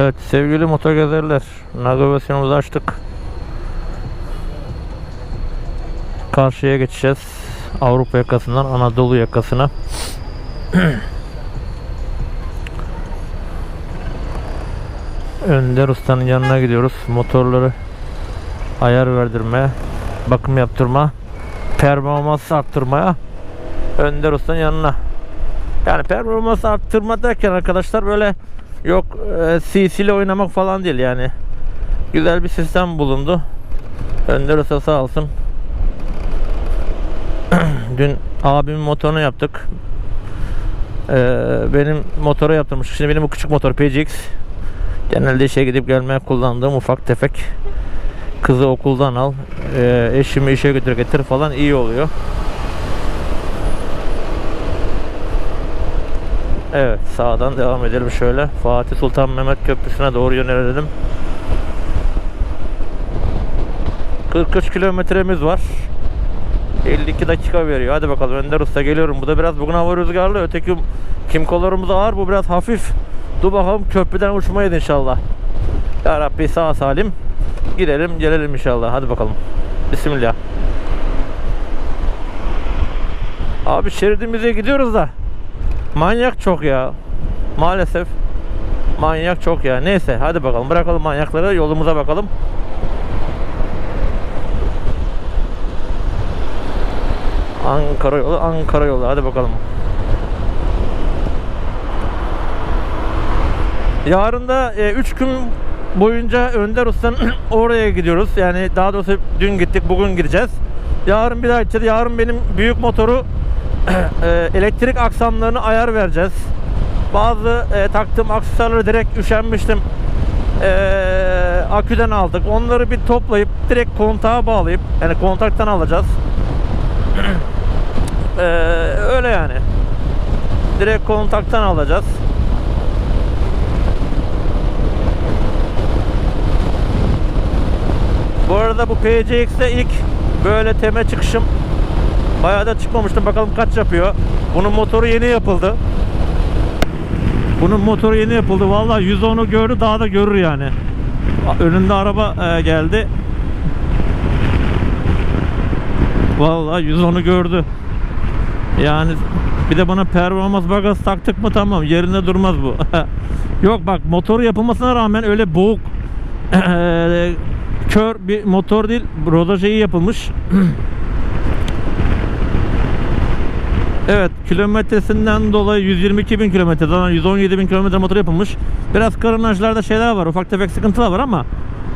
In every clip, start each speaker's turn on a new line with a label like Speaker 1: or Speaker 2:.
Speaker 1: Evet sevgili motogezerler navigasyonumuzu açtık. Karşıya geçeceğiz. Avrupa yakasından Anadolu yakasına. Önder Usta'nın yanına gidiyoruz. Motorları ayar verdirmeye, bakım yaptırma, performans arttırmaya Önder Usta'nın yanına. Yani performans arttırma derken arkadaşlar böyle yok e, CC ile oynamak falan değil yani. Güzel bir sistem bulundu. Önder Usta sağ olsun. Dün abimin motorunu yaptık. Ee, benim motora yaptırmış. Şimdi benim bu küçük motor PCX. Genelde işe gidip gelmeye kullandığım ufak tefek. Kızı okuldan al, e, eşimi işe götür getir falan iyi oluyor. Evet sağdan devam edelim şöyle. Fatih Sultan Mehmet Köprüsü'ne doğru yönelelim. 43 kilometremiz var. 52 dakika veriyor. Hadi bakalım Önder Usta geliyorum. Bu da biraz bugün hava rüzgarlı. Öteki kimkolarımız ağır. Bu biraz hafif. Dur bakalım köprüden uçmayız inşallah. Ya Rabbi sağ salim. Gidelim gelelim inşallah. Hadi bakalım. Bismillah. Abi şeridimize gidiyoruz da. Manyak çok ya. Maalesef. Manyak çok ya. Neyse hadi bakalım. Bırakalım manyakları. Yolumuza bakalım. Ankara yolu, Ankara yolu. Hadi bakalım. Yarın da 3 gün boyunca Önder Usta'nın oraya gidiyoruz. Yani daha doğrusu dün gittik, bugün gideceğiz. Yarın bir daha gideceğiz. Yarın benim büyük motoru e, elektrik aksamlarını ayar vereceğiz. Bazı e, taktığım aksesuarları direkt üşenmiştim. E, aküden aldık. Onları bir toplayıp direkt kontağa bağlayıp yani kontaktan alacağız. e, öyle yani. Direkt kontaktan alacağız. Bu arada bu PCX'de ilk böyle teme çıkışım Bayağı da çıkmamıştım. Bakalım kaç yapıyor. Bunun motoru yeni yapıldı. Bunun motoru yeni yapıldı. Vallahi 110'u gördü daha da görür yani. Önünde araba e, geldi. Vallahi 110'u gördü. Yani bir de bana performans bagaj taktık mı tamam yerinde durmaz bu. Yok bak motoru yapılmasına rağmen öyle boğuk kör bir motor değil. Roda şeyi yapılmış. Evet kilometresinden dolayı 122 bin kilometre zaten 117 bin kilometre motor yapılmış. Biraz karınajlarda şeyler var ufak tefek sıkıntılar var ama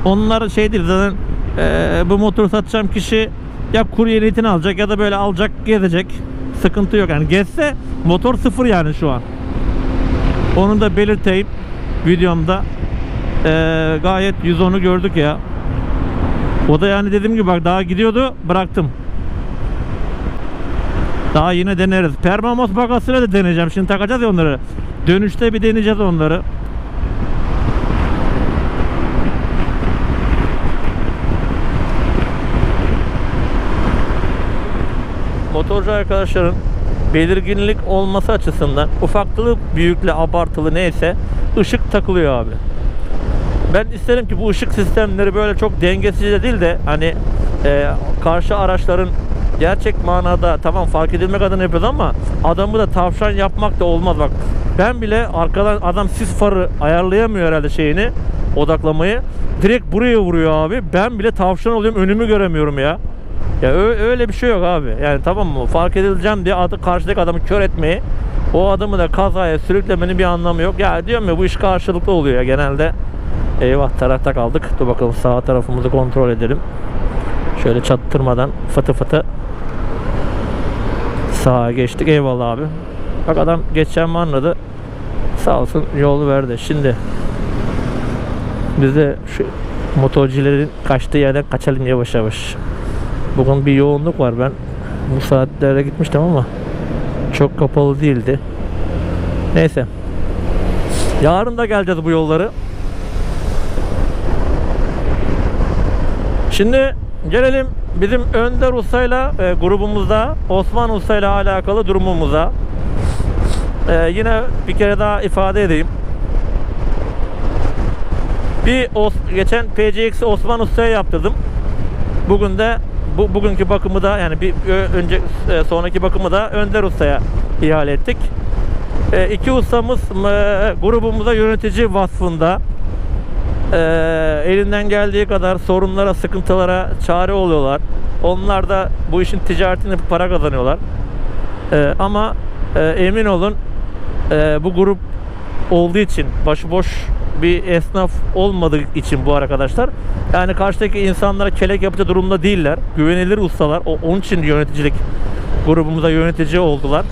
Speaker 1: onlar şey değil zaten e, bu motoru satacağım kişi ya kurye niyetini alacak ya da böyle alacak gezecek. Sıkıntı yok yani gezse motor sıfır yani şu an. Onu da belirteyim videomda. E, gayet 110'u gördük ya. O da yani dediğim gibi bak daha gidiyordu bıraktım. Daha yine deneriz. Permamos bakasıyla da deneyeceğim. Şimdi takacağız ya onları. Dönüşte bir deneyeceğiz onları. Motorcu arkadaşların belirginlik olması açısından ufaklığı, büyüklüğü, abartılı neyse ışık takılıyor abi. Ben isterim ki bu ışık sistemleri böyle çok dengesizce değil de hani e, karşı araçların gerçek manada tamam fark edilmek adına yapıyoruz ama adamı da tavşan yapmak da olmaz bak. Ben bile arkadan adam sis farı ayarlayamıyor herhalde şeyini odaklamayı. Direkt buraya vuruyor abi. Ben bile tavşan oluyorum önümü göremiyorum ya. Ya öyle bir şey yok abi. Yani tamam mı? Fark edileceğim diye adı karşıdaki adamı kör etmeyi o adamı da kazaya sürüklemenin bir anlamı yok. Ya diyorum ya bu iş karşılıklı oluyor ya genelde. Eyvah tarafta kaldık. Dur bakalım sağ tarafımızı kontrol edelim. Şöyle çattırmadan fıtı fıtı sağa geçtik. Eyvallah abi. Bak adam geçeceğimi anladı. Sağ olsun yolu verdi. Şimdi biz de şu motorcilerin kaçtığı yerden kaçalım yavaş yavaş. Bugün bir yoğunluk var. Ben bu saatlerde gitmiştim ama çok kapalı değildi. Neyse. Yarın da geleceğiz bu yolları. Şimdi gelelim bizim Önder Usta'yla e, grubumuzda Osman Usta'yla alakalı durumumuza. E, yine bir kere daha ifade edeyim. Bir Os- geçen PCX Osman Usta'ya yaptırdım. Bugün de bu bugünkü bakımı da yani bir önce e, sonraki bakımı da Önder Usta'ya ihale ettik. E, iki ustamız e, grubumuza yönetici vasfında e, elinden geldiği kadar sorunlara, sıkıntılara çare oluyorlar. Onlar da bu işin ticaretini para kazanıyorlar. E, ama e, emin olun e, bu grup olduğu için başıboş bir esnaf olmadığı için bu arkadaşlar. Yani karşıdaki insanlara kelek yapıcı durumda değiller. Güvenilir ustalar. O, onun için yöneticilik grubumuza yönetici oldular.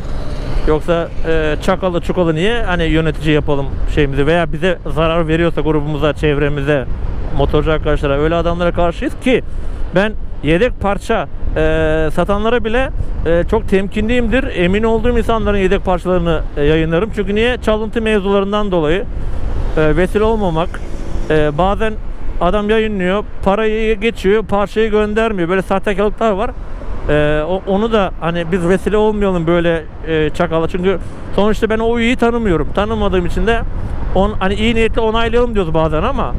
Speaker 1: Yoksa e, çakalı çukalı niye hani yönetici yapalım şeyimizi veya bize zarar veriyorsa grubumuza, çevremize, motorcu arkadaşlara öyle adamlara karşıyız ki ben yedek parça e, satanlara bile e, çok temkinliyimdir. Emin olduğum insanların yedek parçalarını e, yayınlarım. Çünkü niye? Çalıntı mevzularından dolayı e, vesile olmamak. E, bazen adam yayınlıyor, parayı geçiyor, parçayı göndermiyor. Böyle sahtekarlıklar var. E, o- onu da hani biz vesile olmayalım böyle e, çakala. Çünkü sonuçta ben o iyi tanımıyorum. Tanımadığım için de on, hani iyi niyetle onaylayalım diyoruz bazen ama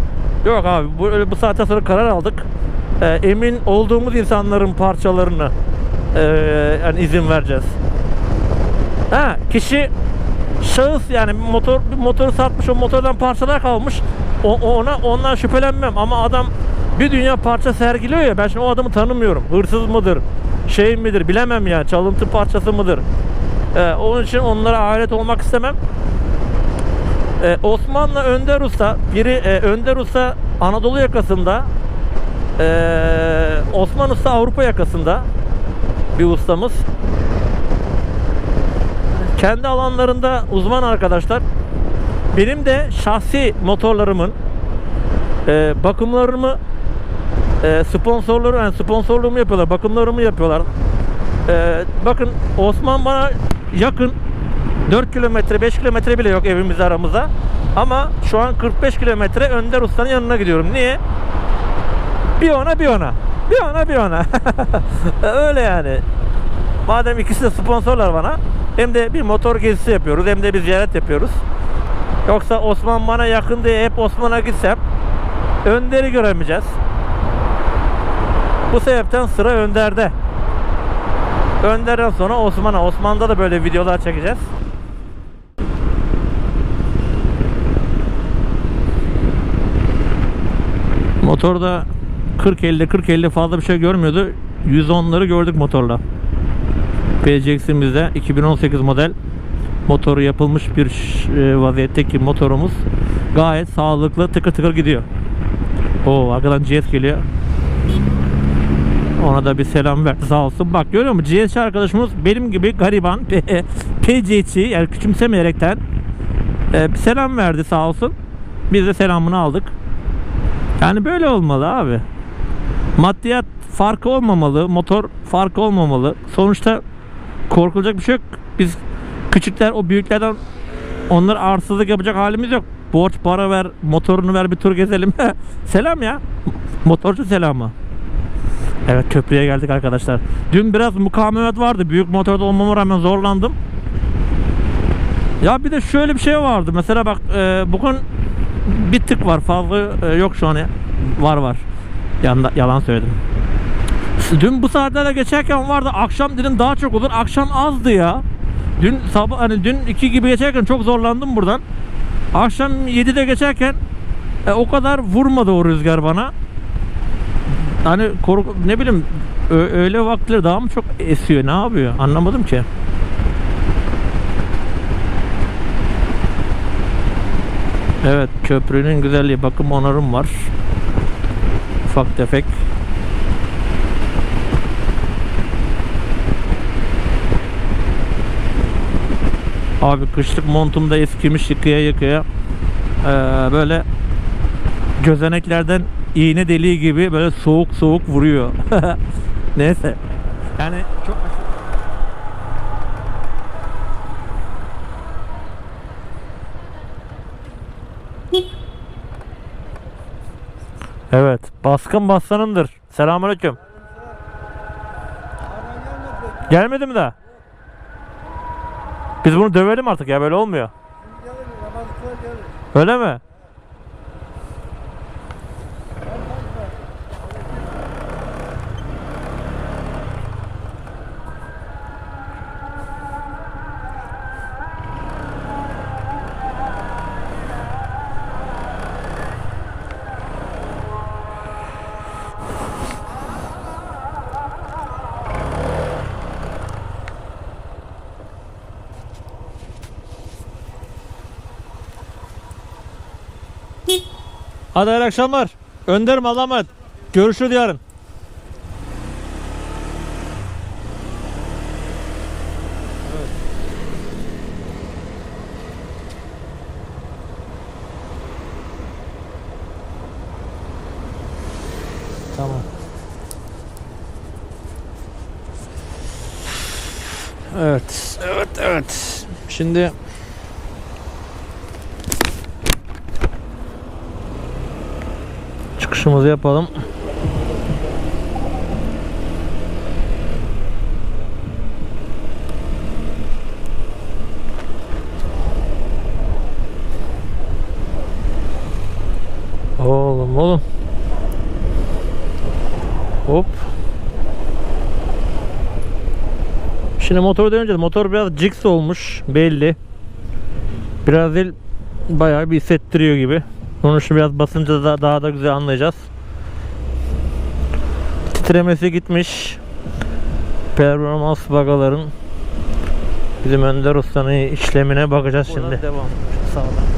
Speaker 1: yok abi bu, öyle bu saatte sonra karar aldık. E, emin olduğumuz insanların parçalarını e, yani izin vereceğiz. Ha kişi şahıs yani motor bir motoru satmış o motordan parçalar kalmış. O- ona ondan şüphelenmem ama adam bir dünya parça sergiliyor ya ben şimdi o adamı tanımıyorum. Hırsız mıdır? Şey midir? Bilemem yani. Çalıntı parçası mıdır? Ee, onun için onlara alet olmak istemem. Ee, Osmanlı Önder Usta biri e, Önder Usta Anadolu yakasında ee, Osman Usta Avrupa yakasında bir ustamız kendi alanlarında uzman arkadaşlar. Benim de şahsi motorlarımın e, bakımlarımı e, sponsorları yani sponsorluğumu yapıyorlar, bakımlarımı yapıyorlar. E, bakın Osman bana yakın 4 kilometre 5 kilometre bile yok evimiz aramızda. Ama şu an 45 kilometre Önder Usta'nın yanına gidiyorum. Niye? Bir ona bir ona. Bir ona bir ona. Öyle yani. Madem ikisi de sponsorlar bana hem de bir motor gezisi yapıyoruz hem de bir ziyaret yapıyoruz. Yoksa Osman bana yakın diye hep Osman'a gitsem Önder'i göremeyeceğiz. Bu sebepten sıra Önder'de. Önder'den sonra Osman'a. Osman'da da böyle videolar çekeceğiz. Motorda 40-50 40-50 fazla bir şey görmüyordu. 110'ları gördük motorla. PCX'imizde 2018 model motoru yapılmış bir e, vaziyetteki motorumuz gayet sağlıklı tıkır tıkır gidiyor. Oo arkadan GS geliyor. Ona da bir selam ver. Sağ olsun. Bak görüyor musun? GS'çi arkadaşımız benim gibi gariban PC'çi yani küçümsemeyerekten e, bir selam verdi sağ olsun. Biz de selamını aldık. Yani böyle olmalı abi. Maddiyat farkı olmamalı. Motor farkı olmamalı. Sonuçta korkulacak bir şey yok. Biz küçükler o büyüklerden onlar arsızlık yapacak halimiz yok. Borç para ver, motorunu ver bir tur gezelim. Selam ya. Motorcu selamı. Evet köprüye geldik arkadaşlar. Dün biraz mukavemet vardı. Büyük motorda olmama rağmen zorlandım. Ya bir de şöyle bir şey vardı. Mesela bak e, bugün bir tık var. Fazla e, yok şu an. Var var. Yanda, yalan söyledim. Dün bu saatlerde geçerken vardı. Akşam dedim daha çok olur. Akşam azdı ya. Dün sabah hani dün 2 gibi geçerken çok zorlandım buradan. Akşam 7'de geçerken e, o kadar vurmadı o rüzgar bana. Hani korku, ne bileyim öyle vaktileri daha mı çok esiyor ne yapıyor anlamadım ki. Evet köprünün güzelliği bakım onarım var. Ufak tefek. Abi kışlık montumda eskimiş yıkaya yıkaya Ee, böyle gözeneklerden iğne deliği gibi böyle soğuk soğuk vuruyor. Neyse. Yani çok Evet. Baskın baslanındır. Selamünaleyküm. Gelmedi mi daha? Biz bunu dövelim artık ya böyle olmuyor. Öyle mi? Hadi hayırlı akşamlar. Önderim Allah'a emanet. Görüşürüz yarın. Tamam. Evet, evet, evet. Şimdi çıkışımızı yapalım. Oğlum oğlum. Hop. Şimdi motoru dönünce motor biraz jigs olmuş belli. Biraz değil bayağı bir hissettiriyor gibi. Onu şu biraz basınca da daha da güzel anlayacağız. Titremesi gitmiş. Performans bagaların bizim Önder Usta'nın işlemine bakacağız şimdi. Devam. Sağdan.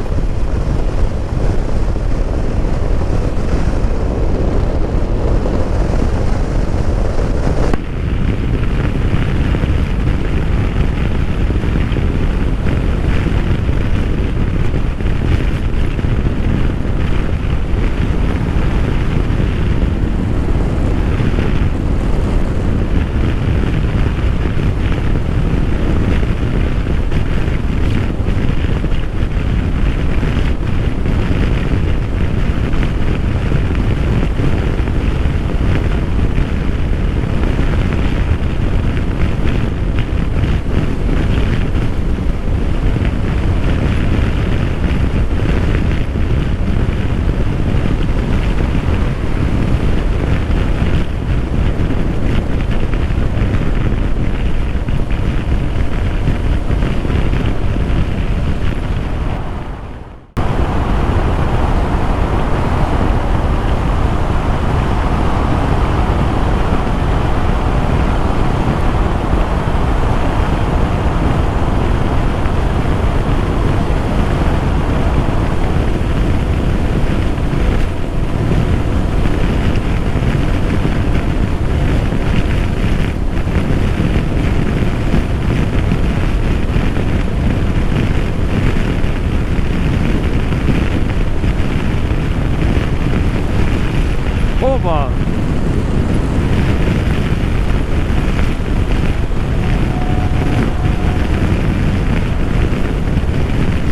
Speaker 1: Oba.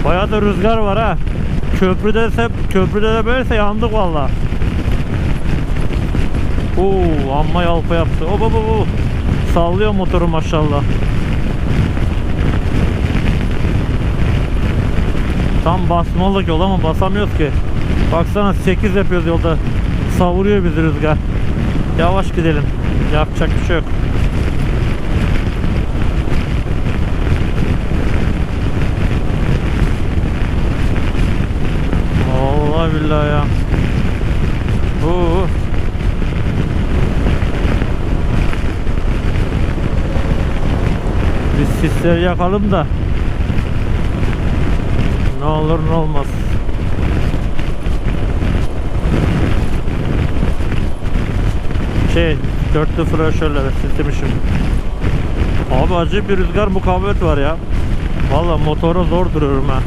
Speaker 1: Bayağı da rüzgar var ha. Köprüde ise köprüde de böylese yandık valla. Oo, amma yalpa yaptı. Oba bu bu. Sallıyor motoru maşallah. Tam basmalık yol ama basamıyoruz ki. Baksana 8 yapıyoruz yolda. Savuruyor bizi rüzgar. Yavaş gidelim. Yapacak bir şey yok. Vallahi billahi ya. Oo. Biz sisleri yakalım da ne olur ne olmaz. Şey, dörtlü flaşörleri silmişim. Abi acayip bir rüzgar mukavemet var ya. Valla motora zor duruyorum ha.